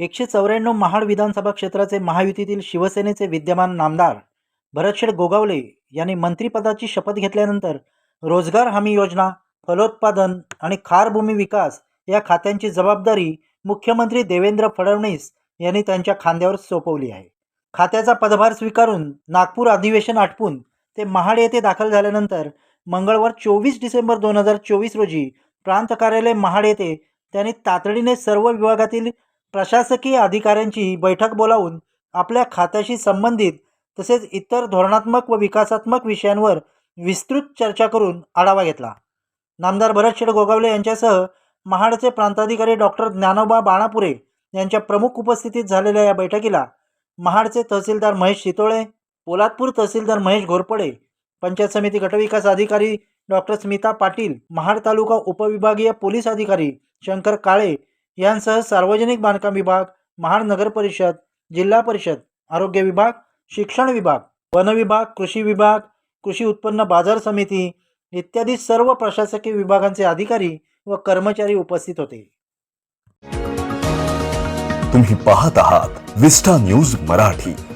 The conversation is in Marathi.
एकशे चौऱ्याण्णव महाड विधानसभा क्षेत्राचे महायुतीतील शिवसेनेचे विद्यमान नामदार भरतशेठ गोगावले यांनी मंत्रिपदाची शपथ घेतल्यानंतर रोजगार हमी योजना फलोत्पादन आणि खारभूमी विकास या खात्यांची जबाबदारी मुख्यमंत्री देवेंद्र फडणवीस यांनी त्यांच्या खांद्यावर सोपवली आहे. खात्याचा पदभार स्वीकारून नागपूर अधिवेशन आटपून ते महाड येथे दाखल झाल्यानंतर मंगळवार चोवीस डिसेंबर दोन हजार चोवीस रोजी प्रांत कार्यालय महाड येथे त्यांनी तातडीने सर्व विभागातील प्रशासकीय अधिकाऱ्यांची बैठक बोलावून आपल्या खात्याशी संबंधित तसेच इतर धोरणात्मक व विकासात्मक विषयांवर विस्तृत चर्चा करून आढावा घेतला. नामदार भरत शेड गोगावले यांच्यासह महाडचे प्रांताधिकारी डॉक्टर ज्ञानोबा बाणापुरे यांच्या प्रमुख उपस्थितीत झालेल्या या बैठकीला महाडचे तहसीलदार महेश शितोळे पोलादपूर तहसीलदार महेश घोरपडे पंचायत समिती गटविकास अधिकारी डॉक्टर स्मिता पाटील महाड तालुका उपविभागीय पोलीस अधिकारी शंकर काळे यांसह सार्वजनिक बांधकाम विभाग महाड नगर परिषद जिल्हा परिषद आरोग्य विभाग शिक्षण विभाग वन विभाग कृषी विभाग कृषी उत्पन्न बाजार समिती इत्यादी सर्व प्रशासकीय विभागांचे अधिकारी व कर्मचारी उपस्थित होते. तुम्ही पाहत आहात विस्टा न्यूज मराठी.